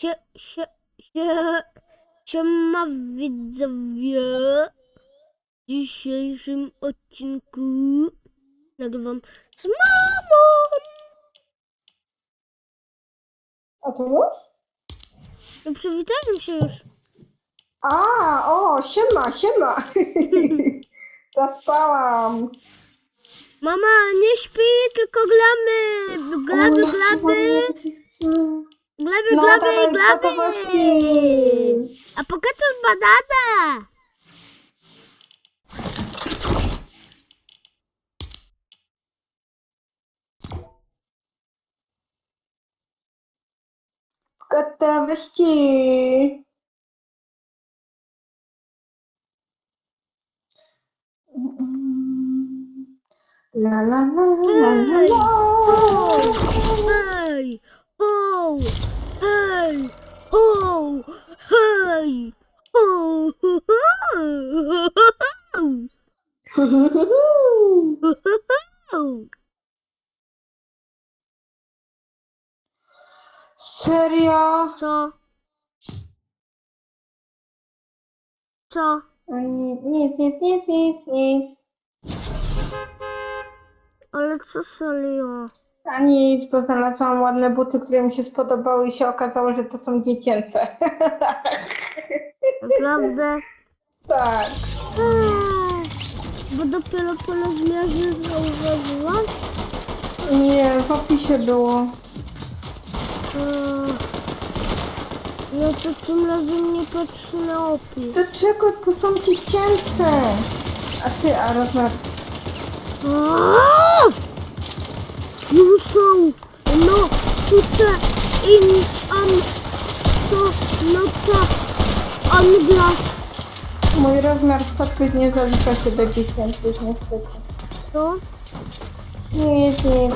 Sie, sie, sie, siema widzowie. W dzisiejszym odcinku nagrywam z mamą. A to już? No przywitałem się już. A, o, siema, siema. Zaspałam. Mama, nie śpi, tylko glamy. Glaby, O, ja glaby, chyba nie chcę. glaby, No, glaby, dawaj, glaby. gotowości. A pokażę banana. Gotowości. La la la la la la. Hej, ho, hej, ho, hej, ho, ho, ho, ho. Serio? Co? Co? Nic, nic, nic, nic, nic, nic. Ale co serio? A nic, bo znalazłam ładne buty, które mi się spodobały i się okazało, że to są dziecięce. Naprawdę? tak. Eee, Bo dopiero po rozmiarze zauważyłam? Nie, w opisie było. Eee, No to tym razem nie patrzę na opis. Dlaczego to są dziecięce? A ty, a rozmiar... Aaaa! Już są no tutaj in am co no ta anglas. Mój rozmiar stopy nie zalicza się do dziecięcych, niestety. To? Nic, nic.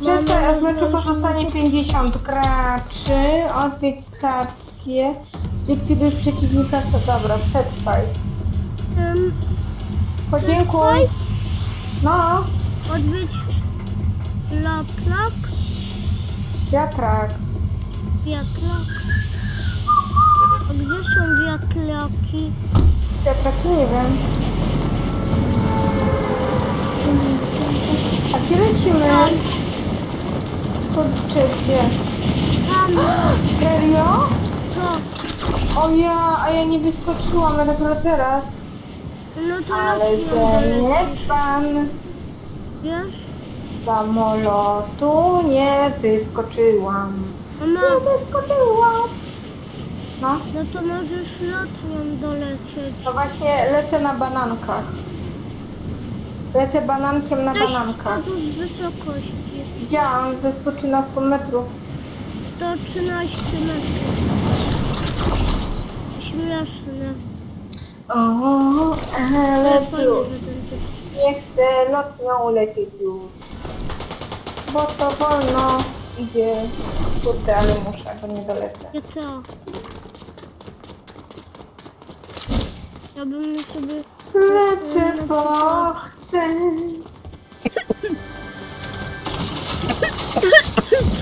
Przez Mamy aż meczu pozostanie 50 graczy. Odwiedź stację. Zlikwiduj przeciwnika, co dobra, przetrwaj. Um, Podziękuj. No, odwiedź laklak, wiatrak. wiatlak. A gdzie są wiatlaki? Wiatraki nie wiem. A gdzie lecimy? Kurczę, gdzie? Tam, Serio? co? O ja, a ja nie wyskoczyłam, ale dopiero teraz. No to Ale jak nie nie pan Wiesz? Z samolotu nie wyskoczyłam. Mama, Nie wyskoczyłam. No, no to możesz lotnią dolecieć. to właśnie lecę na banankach. Lecę banankiem na Ktoś banankach. spadł z wysokości. Widziałam ze 113 metrów. 113 metrów. Śmieszne. O, ale Ale fajnie, plus. że ten typ. Nie chcę lotnią lecieć już. Bo to wolno idzie. Kurde, ale muszę, bo nie dolecę. GTA. Ja bym sobie... Lecę, bo chcę.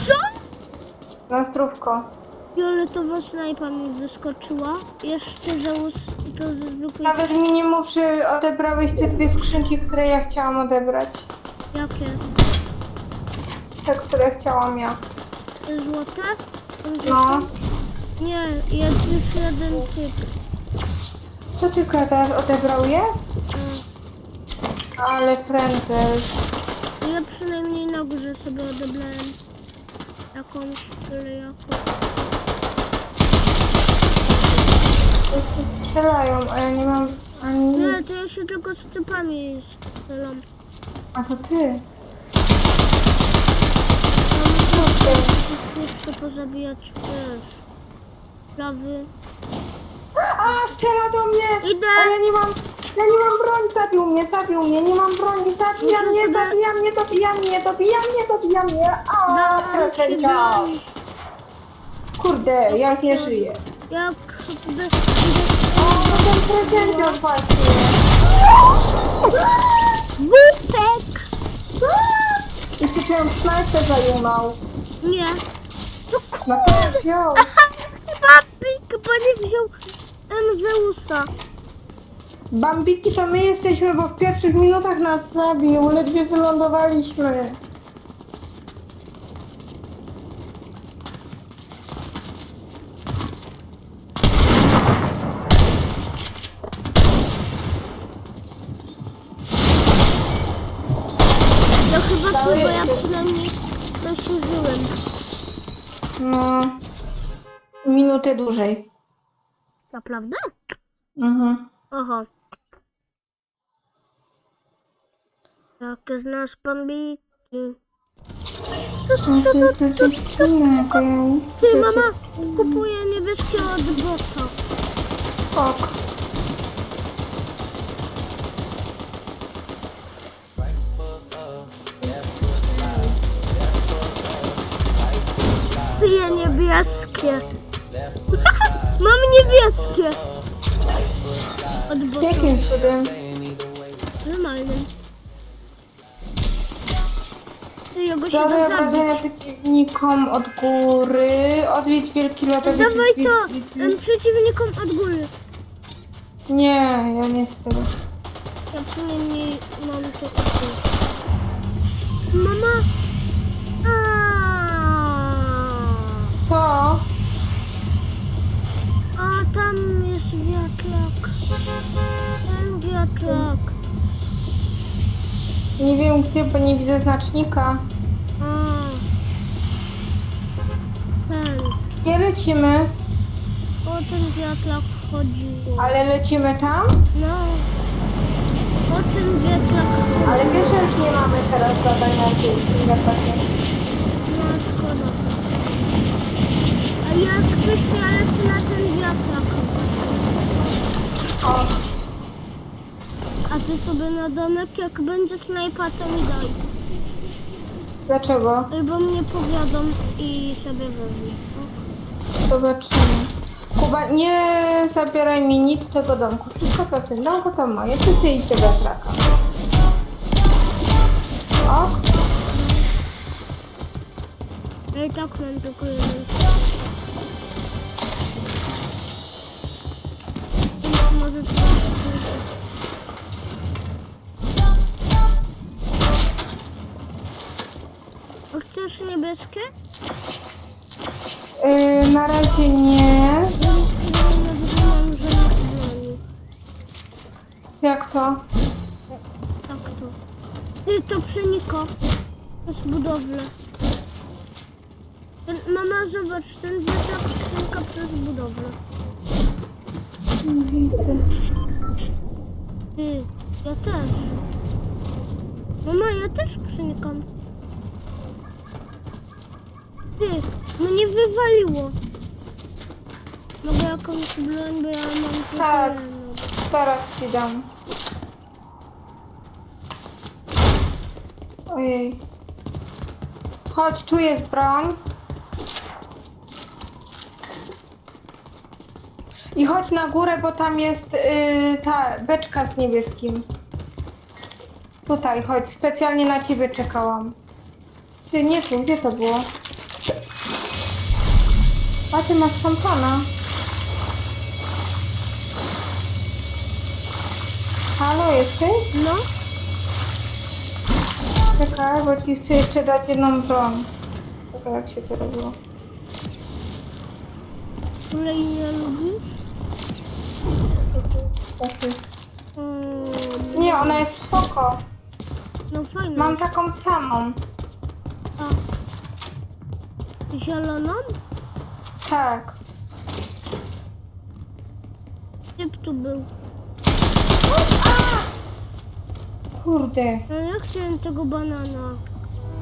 Co? Nastrówko. Fioletowa snajpa mi wyskoczyła. Jeszcze załóż i to zwykłej... Nawet mi nie mów, że odebrałeś te dwie skrzynki, które ja chciałam odebrać. Jakie? Te, które chciałam ja. Te złote? No. Nie, jest już jeden typ. Co ty gadasz? Odebrał je? E, Ale frędzel. Ja przynajmniej na górze sobie odebrałem jakąś, ale jakąś. Wszyscy strzelają, a ja nie mam ani Nie, nic. to ja się tylko z typami strzelam. A to ty. Jeszcze pozabijać, wiesz, prawy. A, strzela do mnie! Idę! A ja nie mam, ja nie mam broni, zabił mnie, zabił mnie, nie mam broni, zabija Muszę mnie, sobie- zabija mnie, dobija mnie, dobija mnie, dobija mnie. A, ci przeleciał. broń. Kurde, ja już nie żyję. Jak by... Ten prezenty właśnie. Wupek! Jeszcze cię snajper zajumał. Nie. No No kurde! to wziął. Bo nie wziął em, Zeusa. Bambiki to my jesteśmy, bo w pierwszych minutach nas zabił. Ledwie wylądowaliśmy. To chyba ty, bo ja przynajmniej coś użyłem. No. Minutę dłużej. Naprawdę? Mhm. Oho. Jakie znasz? No chcę Ty, mama kupuje niebieskie od bota. Ok. Niebieskie. Mam niebieskie. Od bota. Jakim cudem? Normalnym. Ty, jego się Zadaj da obrażenia zabić. przeciwnikom od góry. Odwiedź wielki lotowy. Dawaj to em, przeciwnikom od góry. Nie, ja nie chcę tego. Ja przynajmniej mam to. Mama! Co? A tam jest wiatrak. Ten wiatrak. Nie wiem gdzie, bo nie widzę znacznika. A. Ten. Gdzie lecimy? O ten wiatrak chodziło. Ale lecimy tam? No. O ten wiatrak Ale chodziło. wiesz, że już nie mamy teraz zadania w tym wiatrakiem. No szkoda. Jak coś to ja lecę na ten wiatrak. O, A ty sobie na domek, jak będzie snajpa, to mi daj. dlaczego? Albo mnie powiadom i sobie wezmę. Zobaczymy. Kuba, nie zabieraj mi nic z tego domku. Wszystko co w tym domku to moje. Ty ty idź do wiatraka. Ok. I tak mam tylko jeden A chcesz niebieskie? Yy, na razie nie. Broni. Jak to? Tak to. Ty, to przenika. To jest budowle. Ten, mama, zobacz, ten wiatrak przenika przez budowlę. Nie widzę. Ty, ja też. Mama, ja też przenikam. Ty, mnie wywaliło. Mogę jakąś broń, bo ja mam Tak. Zaraz ci dam. Ojej. Chodź, tu jest broń. I chodź na górę, bo tam jest yy, ta beczka z niebieskim. Tutaj, chodź, specjalnie na ciebie czekałam. Ty, nie tu, gdzie to było? A ty masz szampana. Halo, jesteś? No, Czekaj, bo ci chcę jeszcze dać jedną broń. Czekaj, jak się to robiło. której nie lubisz? Um, Nie, ona jest spoko. no fajna. Mam taką samą. A. Zieloną? Tak. Typ tu był. Kurde, No ja chciałem tego banana.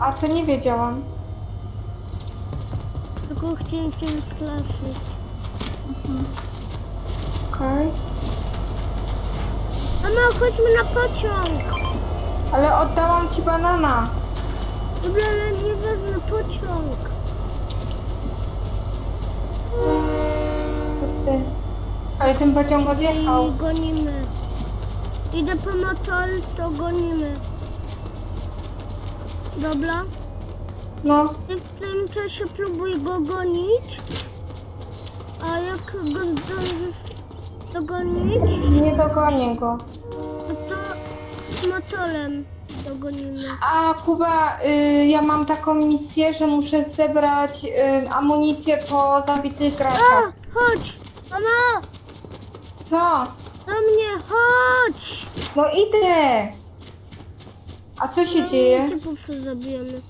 a to nie wiedziałam. Tylko chciałem cię wystraszyć. Okej. Mama, chodźmy na pociąg. Ale oddałam ci banana. Dobra, ale nie wezmę pociąg. Ale ten pociąg odjechał. I gonimy. Idę po motor, to gonimy. Dobra? No, Ty w tym czasie próbuj go gonić. A jak go zdążysz dogonić, Nie dogonię go. no to motorem dogonimy. A Kuba, y, ja mam taką misję, że muszę zebrać y, amunicję po zabitych A, graczach. chodź! Mama! Co? Do mnie, chodź! No idę! A co się dzieje? Typów zabijemy.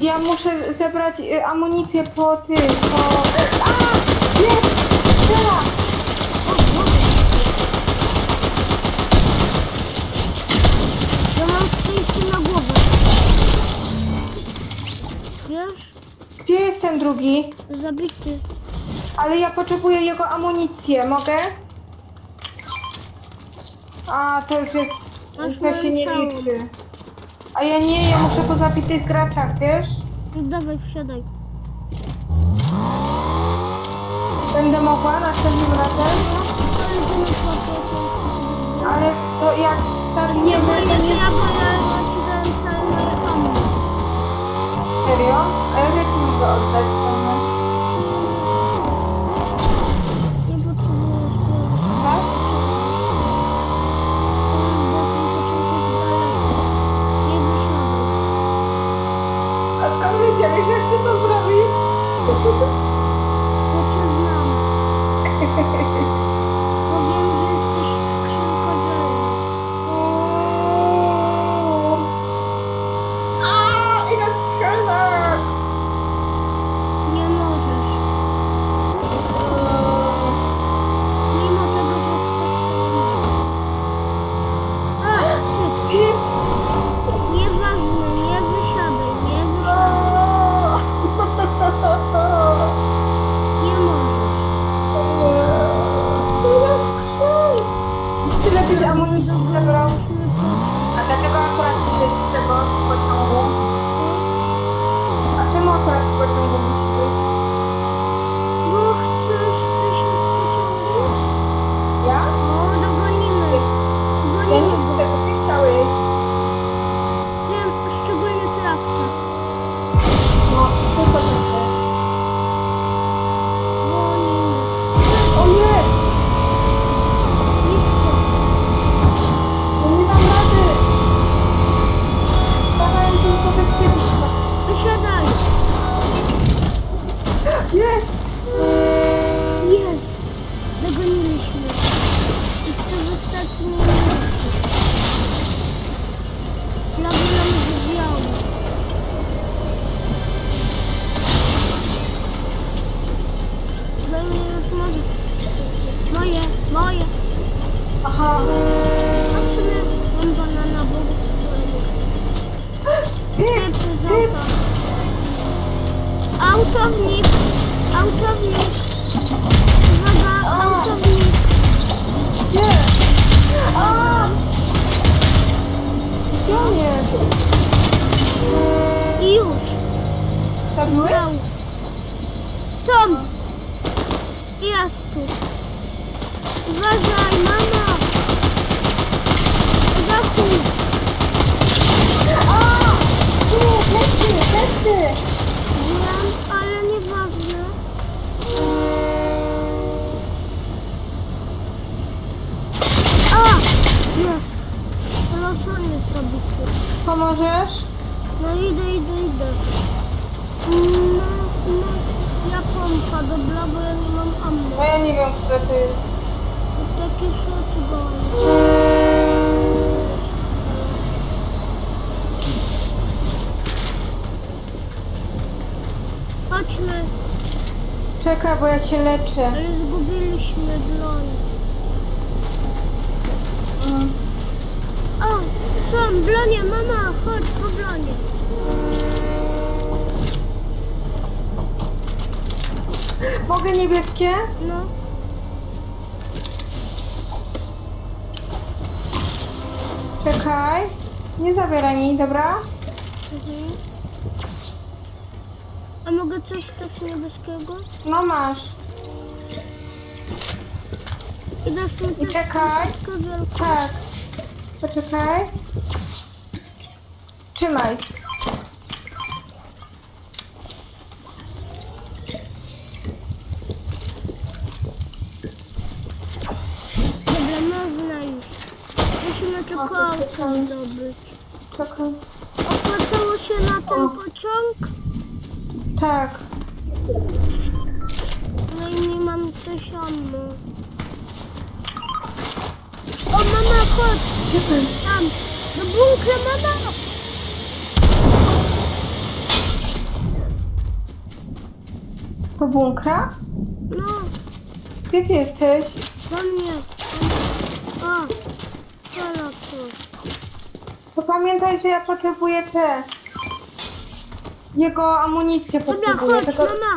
Ja muszę zebrać y, amunicję po tych, po... A! Jest! Strzela! Ja mam szczęście na głowę. Wiesz? Gdzie jest ten drugi? Zabity. Ale ja potrzebuję jego amunicję, mogę? A, to już jest... Masz To się moją nie całą. liczy. A ja nie, ja muszę po zabitych graczach, wiesz? No Dawaj, wsiadaj. Będę mogła następnym razem? Ale to jak starniemy, Nie, bo to nie... ja, bo ja, ja ci dałem całe moje ammo. Serio? A ja ci mogę oddać Bo cię znam. Możesz. Moje, moje. Aha. Sumie mam banana, bo Typ, Typy z typ! auta. Autownik. Autownik. Uwaga, autownik. Nie! A! Gdzie on jest? I już. Zabiłeś? Są. Jest tu. Uważaj, mama. Zachu. A! Tu, plecy, plecy! Wiem, ale nieważne. A! Jest. Losoniec zabity. Pomożesz? No idę, idę, idę. No, no, ja pompa, dobra, bo ja nie mam ammo. No ja nie wiem, które to jest. Takie shotgun. Chodźmy, Czekaj, bo ja się leczę. ale zgubiliśmy broń. Mm. O, są bronie, mama, chodź po bronie. Mogę niebieskie? No, Czekaj. Nie zabieraj mi, dobra? mhm. A mogę coś też niebieskiego? No masz. I dasz mi też czekaj. Tak. Poczekaj. Trzymaj. Czekaj. zdobyć. Czekaj. Opłacało się na ten O. pociąg? Tak. No i nie mam samo. O mama, chodź! Gdzie? Tam! Do bunkra, mama! Do bunkra? No, Gdzie ty jesteś? do mnie. O, halo tu. Pamiętaj, że ja potrzebuję te... Jego amunicję Dobra, potrzebuję. chodź, mama.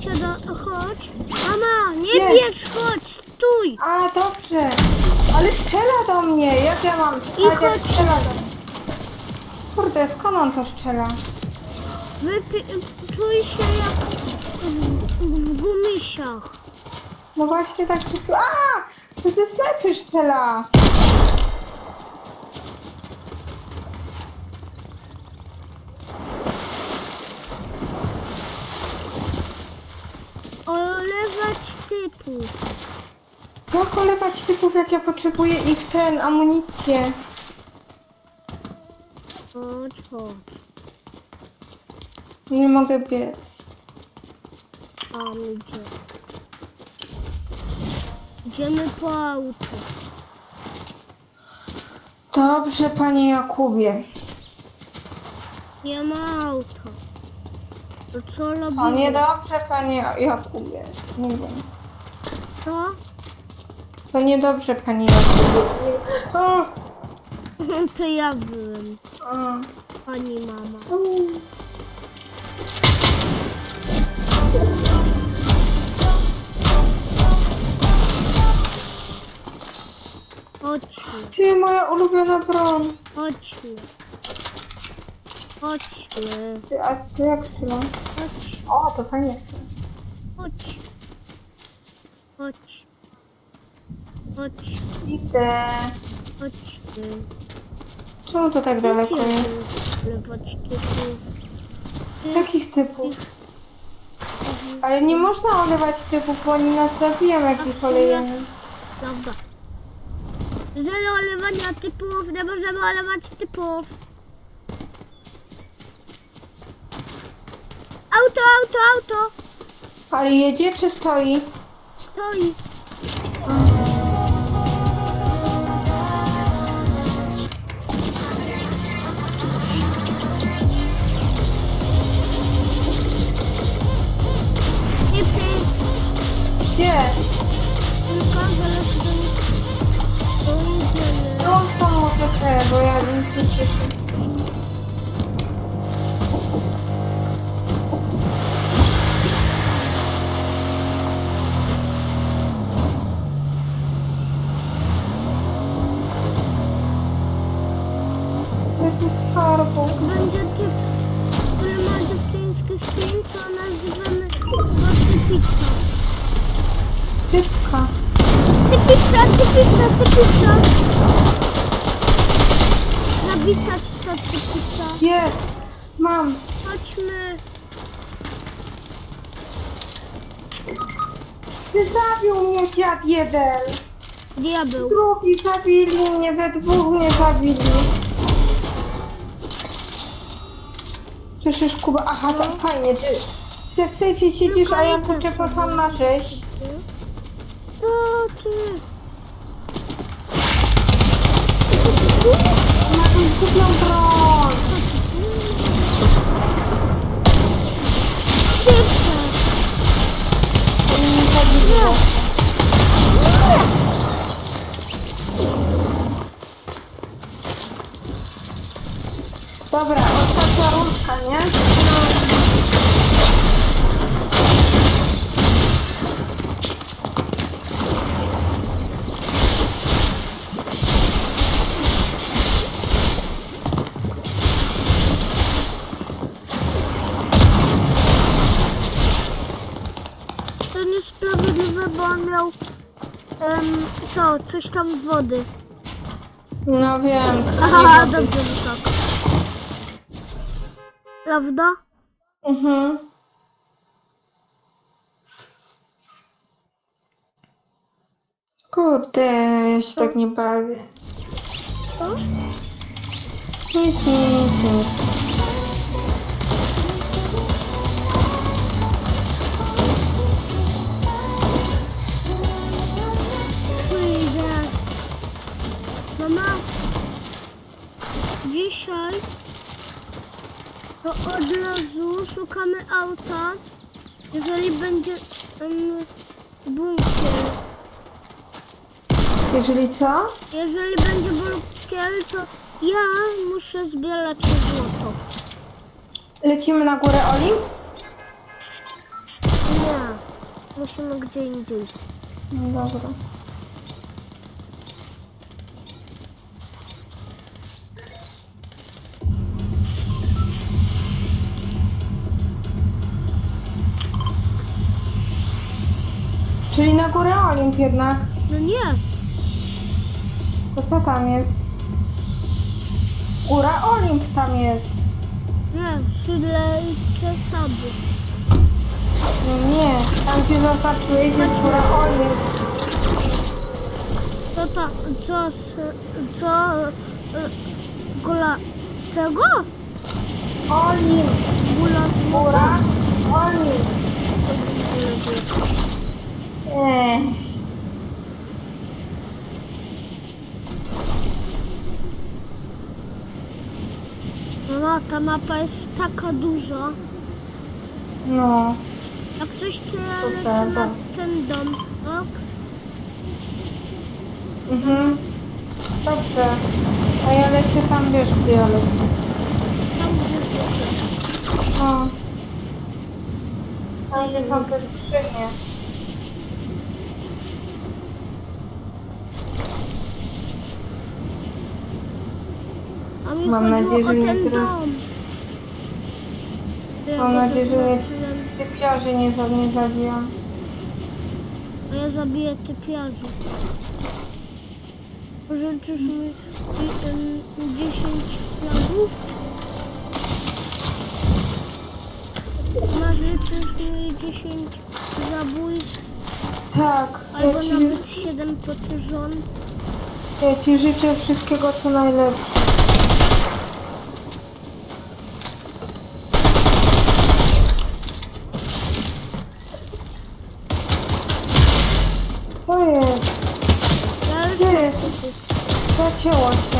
Siada, chodź. Mama, nie Gdzie? bierz, chodź, stój. A, dobrze. Ale strzela do mnie. Jak ja mam... I Tak, jak chodź. strzela do mnie. Kurde, skąd on to strzela? Wypi- czuj się jak w, w gumisiach. No właśnie tak A! To ze snajpy strzela. Olewać typów. Jak olewać typów, jak ja potrzebuję ich ten, amunicję? Chodź, chodź. Nie mogę biec. Tam idzie. Idziemy po auto. Dobrze, panie Jakubie. Nie ma auto. To co robimy? niedobrze, panie Jakubie. Nie wiem. Co? To niedobrze, panie Jakubie. O! To ja byłem. O! Pani mama. Chodźmy, Ty, moja ulubiona broń. chodźmy. Chodźmy, Ty, a ty jak strzela? chodź, O, to fajnie chodź. Chodź. Chodź, Idę. chodźmy. Czemu to tak daleko jest? Takich typów. Mhm. Ale nie można olewać typów, bo oni nas zabiją, jak ich olejemy. Prawda. Zero olewania typów, nie możemy olewać typów. Auto, auto, auto. Ale jedzie czy stoi? Stoi. Typy, Gdzie? tylko zaraz do nich dojedziemy. Łącz tam może te, bo ja nic nie Jaki skarbu? Będzie typ, który ma dziewczyński skin, to nazywamy go typica. Typka. Typica, typica, typica. Zabita ta typica. Jest! Mam! Chodźmy. Ty zabił mnie dziad jeden! Diabeł. Drugi zabili mnie, we dwóch mnie zabili. Słyszysz Kuba? Aha, to fajnie, ty ty w sejfie siedzisz, a ja idę kurczę poszłam na sześć. To ty. Ma jakąś gówną broń. Coś tam wody. No wiem. Aha, dobrze, że tak. Prawda? Mhm. Kurde, ja się tak nie bawię. Co? Nic, nic, nic. Dzisiaj to od razu szukamy auta, jeżeli będzie um, bunkier. Jeżeli co? Jeżeli będzie bunkier, to ja muszę zbierać złoto. Lecimy na górę Olimp? Nie, musimy gdzie indziej. No dobra. Olimp jednak. No nie, To co tam jest? Góra Olimp tam jest. nie, Szylejcze Sabu. No nie, tam gdzie zaznaczyłeś jest góra Olimp. To ta, co, z, co, y, gula, czego? Olimp, Gula z góra Olimp. Ech. No, ta mapa jest taka duża. No, Jak coś, to ja To lecę prawda. na ten dom, ok? mhm. Dobrze. A ja lecę tam, wiesz gdzie ja lecę. Tam gdzie. No. Tam gdzie są te mi Mam chodziło nadzieję, o że nie teraz- dom. Ja Mam go nadzieję, że nie zaznaczyłem. typiarzy nie, za- nie zabijam. A ja zabiję typiarzy. Życzysz mi i, ym, 10 flagów? Masz życzysz mi 10 zabójstw? Tak, ja Albo ci, nawet 7 pod rząd? ja ci życzę wszystkiego co najlepsze. Co jest? Ja już Ty, zacięło się.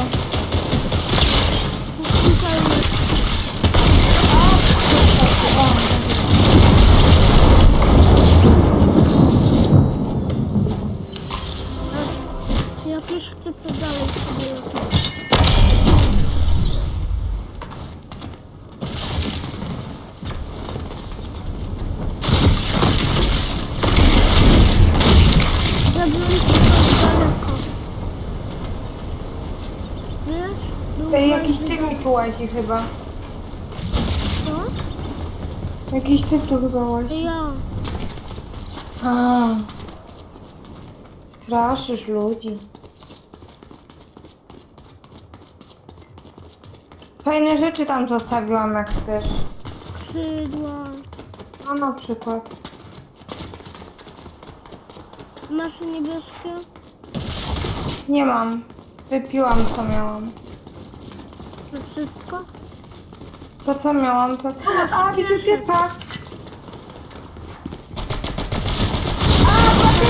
Łazi chyba. Co? Jakiś typ tu chyba łazi. Ja. A. Straszysz ludzi. Fajne rzeczy tam zostawiłam jak chcesz. Skrzydła. No na przykład. Masz niebieskie? Nie mam. Wypiłam co miałam. Wszystko? To co miałam to... A, widzę śpieszę. typa! A, patrzcie,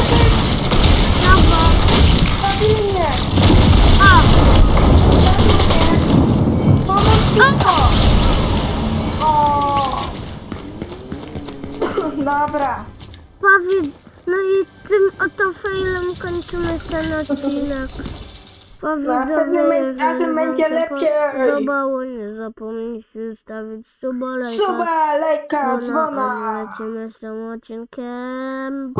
Brawo! zabili mnie! A! Pomóż O! Dobra. Powiedz, no i tym oto failem kończymy ten odcinek. Następnym Powiedzowie, jeżeli razem wam będzie się lepiej. podobało, nie zapomnijcie zostawić suba, lajka. Suba, lajka, No, no, dzwona. lecimy z tym odcinkiem.